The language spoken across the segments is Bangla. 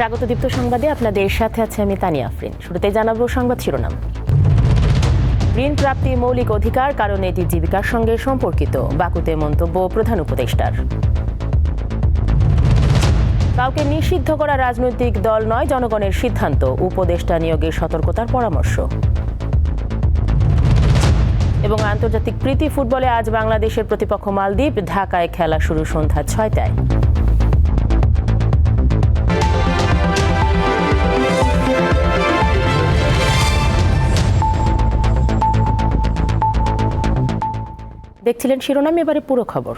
স্বাগত দীপ্ত সংবাদে। আপনাদের সাথে আছে আমি তানিয়া আফরিন। শুরুতে জানাব সংবাদ শিরোনাম। ঋণ প্রাপ্তি মৌলিক অধিকার কারণ এটি জীবিকার সঙ্গে সম্পর্কিত, বাকুতে মন্তব্য প্রধান উপদেষ্টার। কাউকে নিষিদ্ধ করা রাজনৈতিক দল নয়, জনগণের সিদ্ধান্ত, উপদেষ্টা নিয়োগের সতর্কতার পরামর্শ। এবং আন্তর্জাতিক প্রীতি ফুটবলে আজ বাংলাদেশের প্রতিপক্ষ মালদ্বীপ, ঢাকায় খেলা শুরু সন্ধ্যা ছয়টায়। দেখছিলেন শিরোনাম, এবারে পুরো খবর।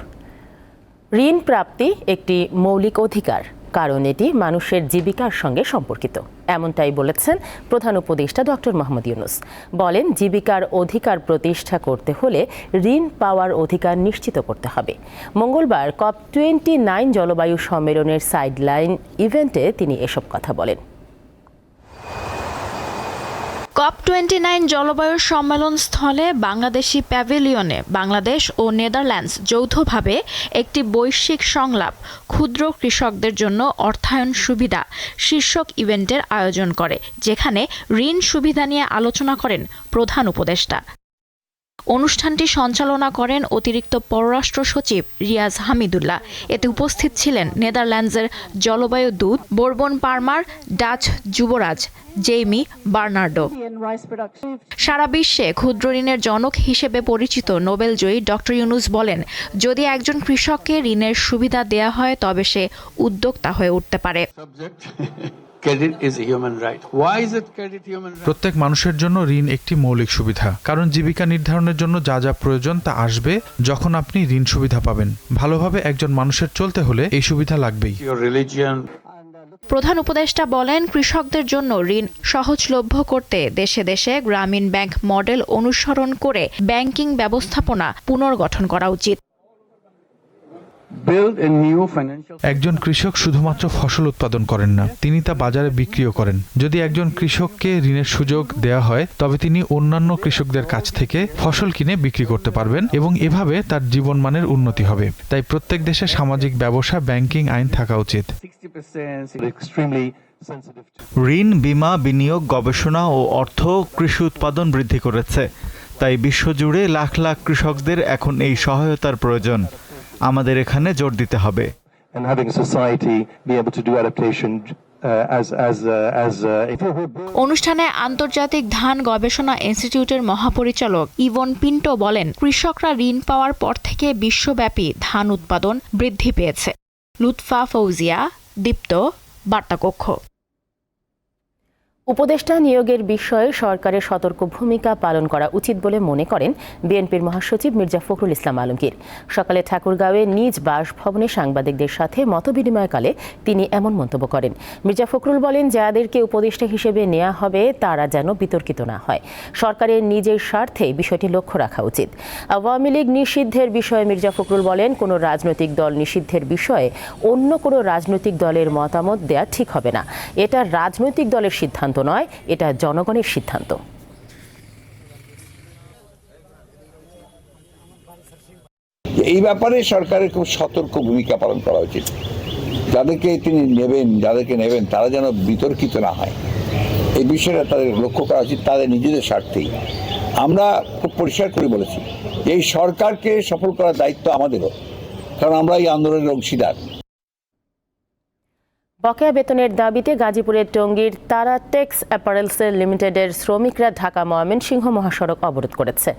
ঋণ প্রাপ্তি একটি মৌলিক অধিকার, কারণ এটি মানুষের জীবিকার সঙ্গে সম্পর্কিত। এমনটাই বলেছেন প্রধান উপদেষ্টা ডক্টর মোহাম্মদ ইউনুস। বলেন, জীবিকার অধিকার প্রতিষ্ঠা করতে হলে ঋণ পাওয়ার অধিকার নিশ্চিত করতে হবে। মঙ্গলবার কপ টোয়েন্টি নাইন জলবায়ু সম্মেলনের সাইডলাইন ইভেন্টে তিনি এসব কথা বলেন। কপ টোয়েন্টি নাইন জলবায়ু সম্মেলন স্থলে বাংলাদেশি প্যাভিলিয়নে বাংলাদেশ ও নেদারল্যান্ডস যৌথভাবে একটি বৈশ্বিক সংলাপ ক্ষুদ্র কৃষকদের জন্য অর্থায়ন সুবিধা শীর্ষক ইভেন্টের আয়োজন করে, যেখানে ঋণ সুবিধা নিয়ে আলোচনা করেন প্রধান উপদেষ্টা। অনুষ্ঠানটি সঞ্চালনা করেন অতিরিক্ত পররাষ্ট্র সচিব রিয়াজ হামিদুল্লাহ। এতে উপস্থিত ছিলেন নেদারল্যান্ডসের জলবায়ু দূত, বোরবন পারমার, ডাচ যুবরাজ, জেইমি বার্নার্ডো। সারা বিশ্বে ক্ষুদ্র ঋণের জনক হিসেবে পরিচিত নোবেল জয়ী ডক্টর ইউনুস বলেন, যদি একজন কৃষককে ঋণের সুবিধা দেয়া হয়, তবে সে উদ্যোক্তা হয়ে উঠতে পারে। প্রত্যেক মানুষের জন্য ঋণ একটি মৌলিক সুবিধা। কারণ জীবিকা নির্ধারণের জন্য যা যা প্রয়োজন তা আসবে যখন আপনি ঋণ সুবিধা পাবেন। ভালোভাবে একজন মানুষের চলতে হলে এই সুবিধা লাগবেই। প্রধান উপদেষ্টা বলেন কৃষকদের জন্য ঋণ সহজলভ্য করতে দেশে দেশে গ্রামীণ ব্যাংক মডেল অনুসরণ করে ব্যাংকিং ব্যবস্থাপনা পুনর্গঠন করা উচিত। একজন কৃষক শুধুমাত্র ফসল উৎপাদন করেন না তিনি তা বাজারে বিক্রিও করেন। যদি একজন কৃষককে ঋণের সুযোগ দেওয়া হয় তবে তিনি অন্যান্য কৃষকদের কাছ থেকে ফসল কিনে বিক্রি করতে পারবেন এবং এভাবে তার জীবনমানের উন্নতি হবে। তাই প্রত্যেক দেশে সামাজিক ব্যবসা ব্যাংকিং আইন থাকা উচিত। 60% extremely sensitive to ঋণ বিমা বিনিয়োগ গবেষণা ও অর্থ কৃষি উৎপাদন বৃদ্ধি করেছে। তাই বিশ্বজুড়ে লাখ লাখ কৃষকদের এখন এই সহায়তার প্রয়োজন। আমাদের এখানে জোর দিতে হবে। Uh, uh, uh, অনুষ্ঠানে আন্তর্জাতিক ধান গবেষণা ইনস্টিটিউটের মহাপরিচালক ইভন পিন্টো বলেন কৃষকরা ঋণ পাওয়ার পর থেকে বিশ্বব্যাপী ধান উৎপাদন বৃদ্ধি পেয়েছে। লুৎফা ফৌজিয়া দীপ্ত বার্তাকক্ষ। উপদেষ্টা নিয়োগের বিষয়ে সরকারের সতর্ক ভূমিকা পালন করা উচিত বলে মনে করেন বিএনপির মহাসচিব মির্জা ফখরুল ইসলাম আলমগীর। সকালে ঠাকুরগাঁওয়ে নিজ বাসভবনে সাংবাদিকদের সাথে মতবিনিময়কালে তিনি এমন মন্তব্য করেন। মির্জা ফখরুল বলেন, যাদেরকে উপদেষ্টা হিসেবে নেওয়া হবে, তারা যেন বিতর্কিত না হয়। সরকারের নিজের স্বার্থে বিষয়টি লক্ষ্য রাখা উচিত। আওয়ামী লীগ নিষিদ্ধের বিষয়ে মির্জা ফখরুল বলেন, কোনো রাজনৈতিক দল নিষিদ্ধের বিষয়ে অন্য কোনো রাজনৈতিক দলের মতামত দেয়া ঠিক হবে না। এটা রাজনৈতিক দলের সিদ্ধান্ত নয়, এটা জনগণের সিদ্ধান্ত। এই ব্যাপারে সরকারের খুব সতর্ক ভূমিকা পালন করা উচিত। যাদেরকে তিনি নেবেন, যাদেরকে নেবেন, তারা যেন বিতর্কিত না হয়। এই বিষয়টা তাদের লক্ষ্য করা উচিত, তাদের নিজেদের স্বার্থেই। আমরা খুব পরিষ্কার করে বলেছি, এই সরকারকে সফল করার দায়িত্ব আমাদেরও। কারণ আমরা এই আন্দোলনের অংশীদার। বকেয়া বেতনের দাবিতে গাজীপুরের টঙ্গীর তারাটেক্স অ্যাপারেলসের লিমিটেডের শ্রমিকরা ঢাকা ময়মনসিংহ মহাসড়ক অবরোধ করেছে।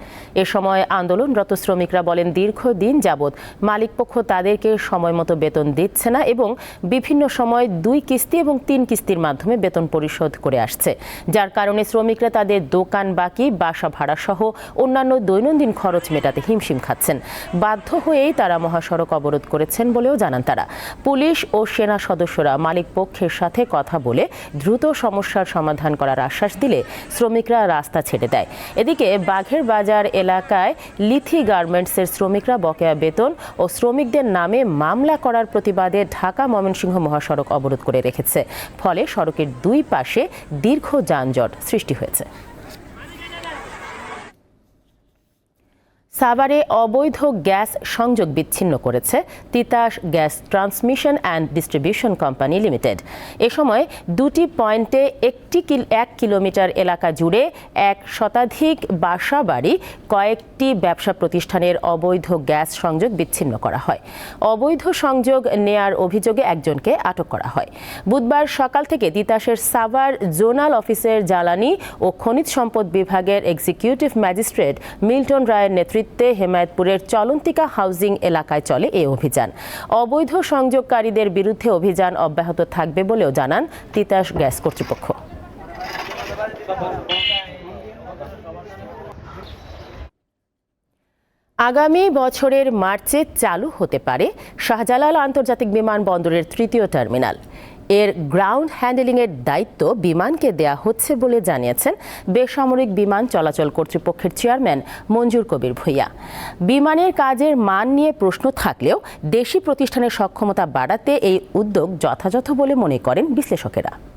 এ সময় আন্দোলনরত শ্রমিকরা বলেন, দীর্ঘদিন যাবৎ মালিকপক্ষ তাদেরকে সময় মতো বেতন দিচ্ছে না এবং বিভিন্ন সময় দুই কিস্তি এবং তিন কিস্তির মাধ্যমে বেতন পরিশোধ করে আসছে। যার কারণে শ্রমিকরা তাদের দোকান, বাকি, বাসা ভাড়া সহ অন্যান্য দৈনন্দিন খরচ মেটাতে হিমশিম খাচ্ছেন। বাধ্য হয়েই তারা মহাসড়ক অবরোধ করেছেন বলেও জানান তারা। পুলিশ ও সেনা সদস্যরা মালিক পক্ষের সাথে কথা বলে দ্রুত সমস্যার সমাধান করার আশ্বাস দিলে শ্রমিকরা রাস্তা ছেড়ে দেয়। এদিকে বাঘের বাজার এলাকায় লিথি গার্মেন্টসের শ্রমিকরা বকেয়া বেতন ও শ্রমিকদের নামে মামলা করার প্রতিবাদে ঢাকা ময়মনসিংহ মহাসড়ক অবরোধ করে রেখেছে। ফলে সড়কের দুই পাশে দীর্ঘ যানজট সৃষ্টি হয়েছে। সাভারে অবৈধ গ্যাস সংযোগ বিচ্ছিন্ন করেছে Titas gas transmission and distribution company limited. এ সময় দুটি পয়েন্টে একটি এক কিলোমিটার এলাকা জুড়ে এক শতাধিক বাসা বাড়ি কয়েকটি ব্যবসা প্রতিষ্ঠানের অবৈধ গ্যাস সংযোগ বিচ্ছিন্ন করা হয়। অবৈধ সংযোগ নেয়ার অভিযোগে একজনকে আটক করা হয়। বুধবার সকাল থেকে তিতাসের সাভার জোনাল অফিসের জ্বালানি ও খনিজ সম্পদ বিভাগের এক্সিকিউটিভ ম্যাজিস্ট্রেট মিল্টন রায়ের নেতৃত্বে হেমায়তপুরের চলন্তিকা হাউজিং এলাকায় চলে এই অভিযান। অবৈধ সংযোগকারীদের বিরুদ্ধে অভিযান অব্যাহত থাকবে বলেও জানান তিতাস গ্যাস কর্তৃপক্ষ। আগামী বছরের মার্চে চালু হতে পারে শাহজালাল আন্তর্জাতিক বিমানবন্দরের তৃতীয় টার্মিনাল। এর গ্রাউন্ড হ্যান্ডেলিংয়ের দায়িত্ব বিমানকে দেয়া হচ্ছে বলে জানিয়েছেন বেসামরিক বিমান চলাচল কর্তৃপক্ষের চেয়ারম্যান মঞ্জুর কবির ভূঁইয়া। বিমানের কাজের মান নিয়ে প্রশ্ন থাকলেও দেশি প্রতিষ্ঠানের সক্ষমতা বাড়াতে এই উদ্যোগ যথাযথ বলে মনে করেন বিশ্লেষকেরা।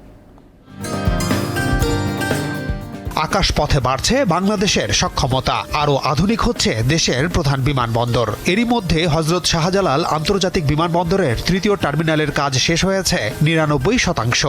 আকাশপথে বাড়ছে বাংলাদেশের সক্ষমতা। আরও আধুনিক হচ্ছে দেশের প্রধান বিমানবন্দর। এরই মধ্যে হজরত শাহজালাল আন্তর্জাতিক বিমানবন্দরের তৃতীয় টার্মিনালের কাজ শেষ হয়েছে নিরানব্বই শতাংশ।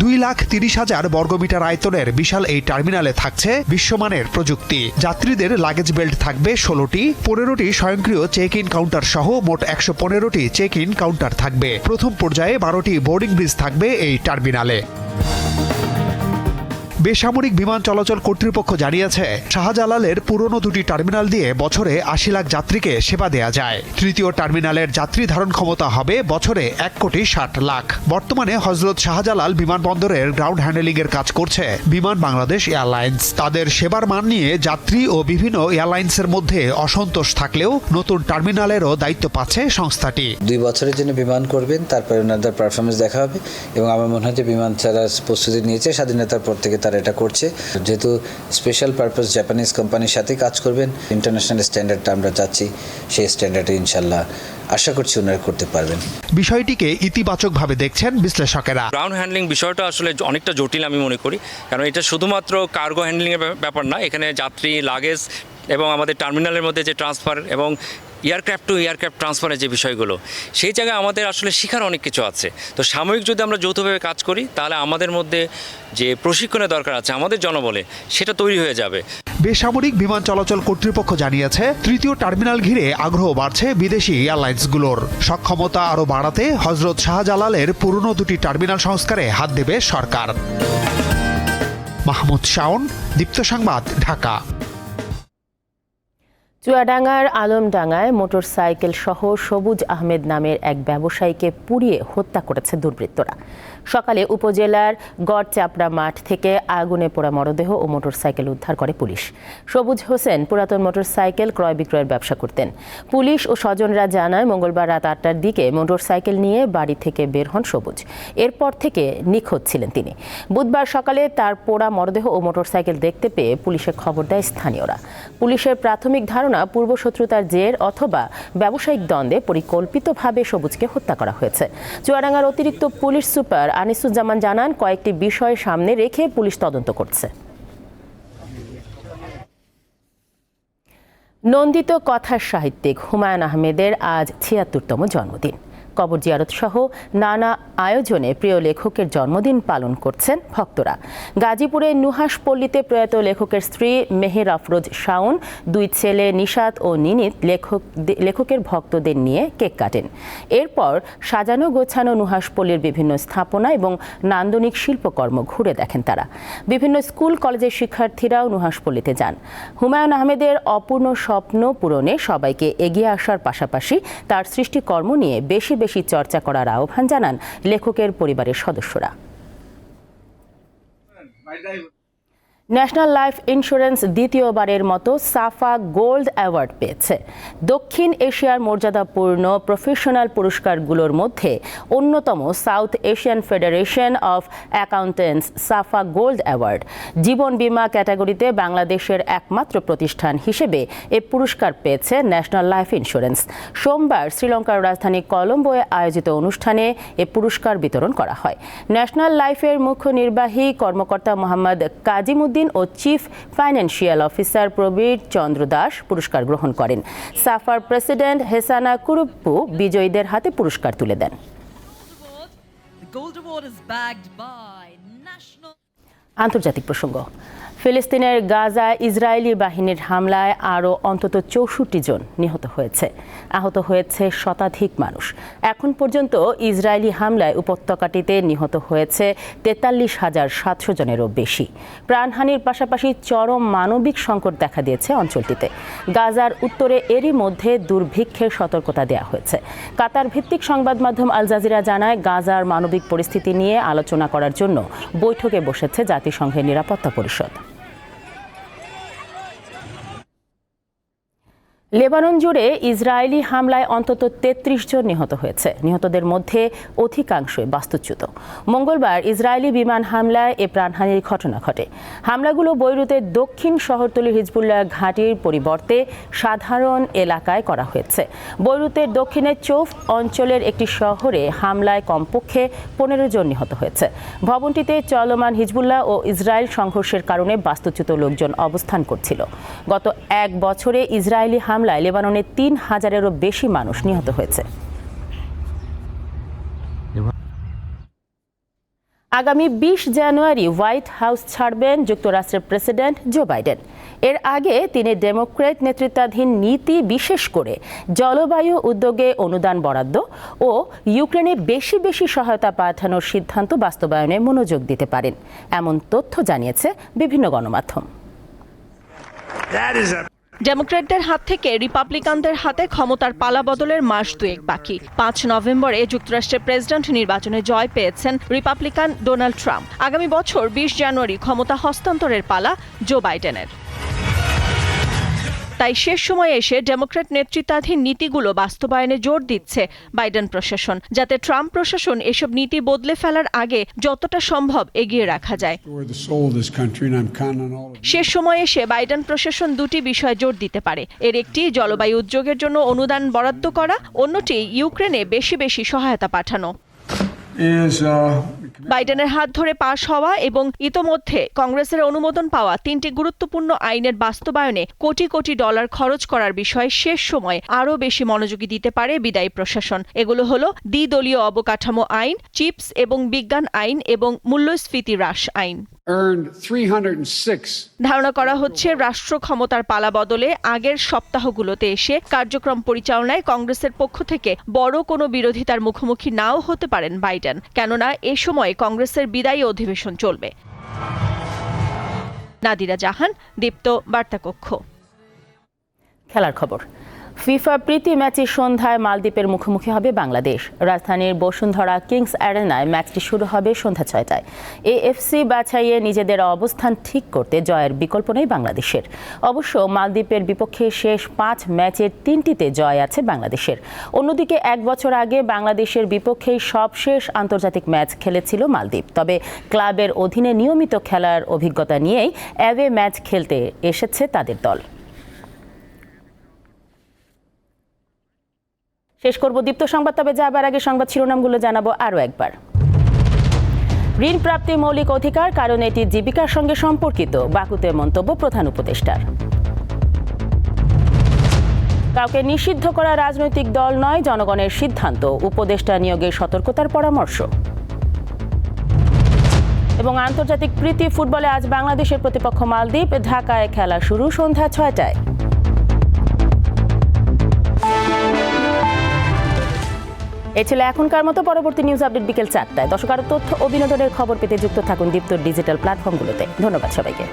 দুই লাখ তিরিশ হাজার বর্গমিটার আয়তনের বিশাল এই টার্মিনালে থাকছে বিশ্বমানের প্রযুক্তি। যাত্রীদের লাগেজ বেল্ট থাকবে ষোলোটি, পনেরোটি স্বয়ংক্রিয় চেক ইন কাউন্টার সহ মোট একশো পনেরোটি চেক ইন কাউন্টার থাকবে। প্রথম পর্যায়ে বারোটি বোর্ডিং ব্রিজ থাকবে এই টার্মিনালে। বেসামরিক বিমান চলাচল কর্তৃপক্ষ জানিয়েছে, শাহজালালের পুরনো দুটি টার্মিনাল দিয়ে বছরে আশি লাখ যাত্রীকে সেবা দেয়া যায়। তৃতীয় টার্মিনালের যাত্রী ধারণ ক্ষমতা হবে বছরে এক কোটি ষাট লাখ। বর্তমানে হজরত শাহজালাল বিমানবন্দরের গ্রাউন্ড হ্যান্ডেলিং এর কাজ করছে বিমান বাংলাদেশ এয়ারলাইন্স। তাদের সেবার মান নিয়ে যাত্রী ও বিভিন্ন এয়ারলাইন্সের মধ্যে অসন্তোষ থাকলেও নতুন টার্মিনালেরও দায়িত্ব পাচ্ছে সংস্থাটি। দুই বছরের জন্য বিমান করবেন, তারপরে ওনাদের পারফরমেন্স দেখা হবে এবং আমার মনে হয় যে বিমান ছাড়া প্রস্তুতি নিয়েছে, স্বাধীনতার পর থেকে তারা এটা করছে। যেহেতু স্পেশাল পারপাস জাপানিজ কোম্পানির সাথে কাজ করবেন ইন্টারন্যাশনাল স্ট্যান্ডার্ডটা আমরা চাচ্ছি সেই স্ট্যান্ডার্ডে ইনশাল্লাহ আশা করছি ওনারা করতে পারবেন। বিষয়টিকে ইতিবাচকভাবে দেখছেন বিশ্লেষকেরা। গ্রাউন্ড হ্যান্ডলিং বিষয়টা আসলে অনেকটা জটিল আমি মনে করি। কারণ এটা শুধুমাত্র কার্গো হ্যান্ডলিংয়ের ব্যাপার না এখানে যাত্রী লাগেজ এবং আমাদের টার্মিনালের মধ্যে যে ট্রান্সফার এবং এয়ারক্রাফট টু এয়ারক্রাফট ট্রান্সফারের যে বিষয়গুলো, সেই জায়গায় আমাদের আসলে শেখার অনেক কিছু আছে। তো সাময়িক যদি আমরা যৌথভাবে কাজ করি, তাহলে আমাদের মধ্যে যে প্রশিক্ষণের দরকার আছে আমাদের জনবলে, সেটা তৈরি হয়ে যাবে। বেসামরিক বিমান চলাচল কর্তৃপক্ষ জানিয়েছে, তৃতীয় টার্মিনাল ঘিরে আগ্রহ বাড়ছে বিদেশি এয়ারলাইন্সগুলোর। সক্ষমতা আরও বাড়াতে হজরত শাহজালালের পুরনো দুটি টার্মিনাল সংস্কারে হাত দেবে সরকার। মাহমুদ শাওন, দীপ্ত সংবাদ, ঢাকা। চুয়াডাঙ্গার আলমডাঙ্গায় মোটরসাইকেল সহ সবুজ আহমেদ নামের এক ব্যবসায়ীকে পুড়িয়ে হত্যা করেছে দুর্বৃত্তরা। সকালে উপজেলার গড়চাপড়া মাঠ থেকে আগুনে পোড়া মরদেহ ও মোটরসাইকেল উদ্ধার করে পুলিশ। সবুজ হোসেন পুরাতন মোটরসাইকেল ক্রয় বিক্রয়ের ব্যবসা করতেন। পুলিশ ও স্বজনরা জানায়, মঙ্গলবার রাত আটটার দিকে মোটরসাইকেল নিয়ে বাড়ি থেকে বের হন সবুজ। এরপর থেকে নিখোঁজ ছিলেন তিনি। বুধবার সকালে তার পোড়া মরদেহ ও মোটরসাইকেল দেখতে পেয়ে পুলিশে খবর দেয় স্থানীয়রা। পুলিশের প্রাথমিক ধারণা পূর্বশত্রুতার জের অথবা ব্যবসায়িক দ্বন্দ্বে পরিকল্পিতভাবে সবুজকে হত্যা করা হয়েছে। চুয়াডাঙ্গার অতিরিক্ত পুলিশ সুপার আনিসুজ্জামান জানান, কয়েকটি বিষয় সামনে রেখে পুলিশ তদন্ত করছে। নন্দিত কথার সাহিত্যিক হুমায়ুন আহমেদের আজ ছিয়াত্তরতম জন্মদিন। কবর জিয়ারত সহ নানা আয়োজনে প্রিয় লেখকের জন্মদিন পালন করছেন ভক্তরা। গাজীপুরের নুহাসপল্লীতে প্রয়াত লেখকের স্ত্রী মেহের আফরোজ শাওন, দুই ছেলে নিশাত ও নিনিত লেখক লেখকের ভক্তদের নিয়ে কেক কাটেন। এরপর সাজানো গোছানো নুহাসপল্লীর বিভিন্ন স্থাপনা এবং নান্দনিক শিল্পকর্ম ঘুরে দেখেন তারা। বিভিন্ন স্কুল, কলেজের শিক্ষার্থীরাও নুহাসপল্লীতে যান। হুমায়ুন আহমেদের অপূর্ণ স্বপ্ন পূরণে সবাইকে এগিয়ে আসার পাশাপাশি তার সৃষ্টিকর্ম নিয়ে বেশি বেশি চর্চা করার আহ্বান জানান লেখকের পরিবারের সদস্যরা। ন্যাশনাল লাইফ ইন্স্যুরেন্স দ্বিতীয়বারের মতো সাফা গোল্ড অ্যাওয়ার্ড পেয়েছে। দক্ষিণ এশিয়ার মর্যাদাপূর্ণ প্রফেশনাল পুরস্কারগুলোর মধ্যে অন্যতম South Asian Federation of Accountants SAFA gold award. জীবন বীমা ক্যাটাগরিতে বাংলাদেশের একমাত্র প্রতিষ্ঠান হিসেবে এ পুরস্কার পেয়েছে ন্যাশনাল লাইফ ইন্স্যুরেন্স। সোমবার শ্রীলঙ্কার রাজধানী কলম্বোয় আয়োজিত অনুষ্ঠানে এ পুরস্কার বিতরণ করা হয়। ন্যাশনাল লাইফের মুখ্য নির্বাহী কর্মকর্তা মোহাম্মদ কাজিমুদ্দিন উদ্দিন ও chief financial officer Prabir Chandra Das পুরস্কার গ্রহণ করেন সাফার প্রেসিডেন্ট হেসানা কুরুপ্পু বিজয়ীদের হাতে পুরস্কার তুলে দেন. আন্তর্জাতিক প্রসঙ্গ ফিলিস্তিনের গাজা ইসরায়েলি বাহিনীর হামলায় আরও অন্তত চৌষট্টি জন নিহত হয়েছে। আহত হয়েছে শতাধিক মানুষ। এখন পর্যন্ত ইসরায়েলি হামলায় উপত্যকাটিতে নিহত হয়েছে তেতাল্লিশ হাজার সাতশো জনেরও বেশি। প্রাণহানির পাশাপাশি চরম মানবিক সংকট দেখা দিয়েছে অঞ্চলটিতে। গাজার উত্তরে এরই মধ্যে দুর্ভিক্ষের সতর্কতা দেওয়া হয়েছে। কাতার ভিত্তিক সংবাদ মাধ্যম আল জাজিরা জানায়, গাজার মানবিক পরিস্থিতি নিয়ে আলোচনা করার জন্য বৈঠকে বসেছে জাতিসংঘের নিরাপত্তা পরিষদ। লেবানন জুড়ে ইসরায়েলি হামলায় অন্তত তেত্রিশ জন নিহত হয়েছে। নিহতদের মধ্যে অধিকাংশই বাস্তুচ্যুত। মঙ্গলবার ইসরায়েলি বিমান হামলায় এ প্রাণহানির ঘটনা ঘটে। হামলাগুলো বৈরুতের দক্ষিণ শহরতলি হিজবুল্লাহ ঘাঁটির পরিবর্তে সাধারণ এলাকায় করা হয়েছে। বৈরুতের দক্ষিণে চৌফ অঞ্চলের একটি শহরে হামলায় কমপক্ষে পনেরো জন নিহত হয়েছে। ভবনটিতে চলমান হিজবুল্লাহ ও ইসরায়েল সংঘর্ষের কারণে বাস্তুচ্যুত লোকজন অবস্থান করছিল। গত এক বছরে ইসরায়েলি হামলায় লেবাননে তিন হাজারেরও বেশি মানুষ নিহত হয়েছে। আগামী বিশ জানুয়ারি হোয়াইট হাউস ছাড়বেন যুক্তরাষ্ট্রের প্রেসিডেন্ট জো বাইডেন। এর আগে তিনি ডেমোক্রেট নেতৃত্বাধীন নীতি বিশেষ করে জলবায়ু উদ্যোগে অনুদান বরাদ্দ ও ইউক্রেনে বেশি বেশি সহায়তা পাঠানোর সিদ্ধান্ত বাস্তবায়নে মনোযোগ দিতে পারেন। এমন তথ্য জানিয়েছে বিভিন্ন গণমাধ্যম। ডেমোক্রেটদের হাত থেকে রিপাবলিকানদের হাতে ক্ষমতার পালা বদলের মাস দুয়েক বাকি। পাঁচ নভেম্বরে যুক্তরাষ্ট্রের প্রেসিডেন্ট নির্বাচনে জয় পেয়েছেন রিপাবলিকান ডোনাল্ড ট্রাম্প। আগামী বছর বিশ জানুয়ারি ক্ষমতা হস্তান্তরের পালা জো বাইডেনের। তাই শেষ সময়ে এসে ডেমোক্র্যাট নেতৃত্বাধীন নীতিগুলো বাস্তবায়নে জোর দিচ্ছে বাইডেন প্রশাসন যাতে ট্রাম্প প্রশাসন এসব নীতি বদলে ফেলার আগে যতটা সম্ভব এগিয়ে রাখা যায়। শেষ সময়ে এসে বাইডেন প্রশাসন দুটি বিষয়ে জোর দিতে পারে। এর একটি জলবায়ু উদ্যোগের জন্য অনুদান বরাদ্দ করা অন্যটি ইউক্রেনে বেশি বেশি সহায়তা পাঠানো। বাইডেনের হাত ধরে পাশ হওয়া এবং ইতোমধ্যে কংগ্রেসের অনুমোদন পাওয়া তিনটি গুরুত্বপূর্ণ আইনের বাস্তবায়নে কোটি কোটি ডলার খরচ করার বিষয়ে শেষ সময় আরও বেশি মনোযোগী দিতে পারে বিদায়ী প্রশাসন। এগুলো হলো দ্বিদলীয় অবকাঠামো আইন চিপস এবং বিজ্ঞান আইন এবং মূল্যস্ফীতি হ্রাস আইন। ধারণা করা হচ্ছে রাষ্ট্র ক্ষমতার পালা বদলে আগের সপ্তাহগুলোতে এসে কার্যক্রম পরিচালনায় কংগ্রেসের পক্ষ থেকে বড় কোনো বিরোধিতার মুখোমুখি নাও হতে পারেন বাইডেন। কেননা এ সময় কংগ্রেসের বিদায়ী অধিবেশন চলবে। নাদিরা জাহান দীপ্ত বার্তাকক্ষ। খেলার খবর। ফিফা প্রীতি ম্যাচের সন্ধ্যায় মালদ্বীপের মুখোমুখি হবে বাংলাদেশ। রাজধানীর বসুন্ধরা কিংস অ্যারেনায় ম্যাচটি শুরু হবে সন্ধ্যা ছয়টায়। এএফসি বাছাইয়ে নিজেদের অবস্থান ঠিক করতে জয়ের বিকল্প নেই বাংলাদেশের। অবশ্য মালদ্বীপের বিপক্ষে শেষ পাঁচ ম্যাচের তিনটিতে জয় আছে বাংলাদেশের। অন্যদিকে এক বছর আগে বাংলাদেশের বিপক্ষেই সবশেষ আন্তর্জাতিক ম্যাচ খেলেছিল মালদ্বীপ। তবে ক্লাবের অধীনে নিয়মিত খেলার অভিজ্ঞতা নিয়েই অ্যাওয়ে ম্যাচ খেলতে এসেছে তাদের দল। শেষ করব দীপ্ত সংবাদ, তবে যাবার আগে সংবাদ শিরোনামগুলো জানাব আরও একবার। ঋণ প্রাপ্তি মৌলিক অধিকার, কারণ এটি জীবিকার সঙ্গে সম্পর্কিত, বাকুতে মন্তব্য প্রধান উপদেষ্টার। কাউকে নিষিদ্ধ করা রাজনৈতিক দল নয়, জনগণের সিদ্ধান্ত, উপদেষ্টা নিয়োগের সতর্কতার পরামর্শ। এবং আন্তর্জাতিক প্রীতি ফুটবলে আজ বাংলাদেশের প্রতিপক্ষ মালদ্বীপ, ঢাকায় খেলা শুরু সন্ধ্যা ছয়টায়। এ ছিল এখনকার মতো পরবর্তী নিউজ আপডেট বিকেল চারটায়। দর্শক, আরও তথ্য ও বিনোদনের খবর পেতে যুক্ত থাকুন দীপ্ত ডিজিটাল প্ল্যাটফর্মগুলোতে। ধন্যবাদ সবাইকে।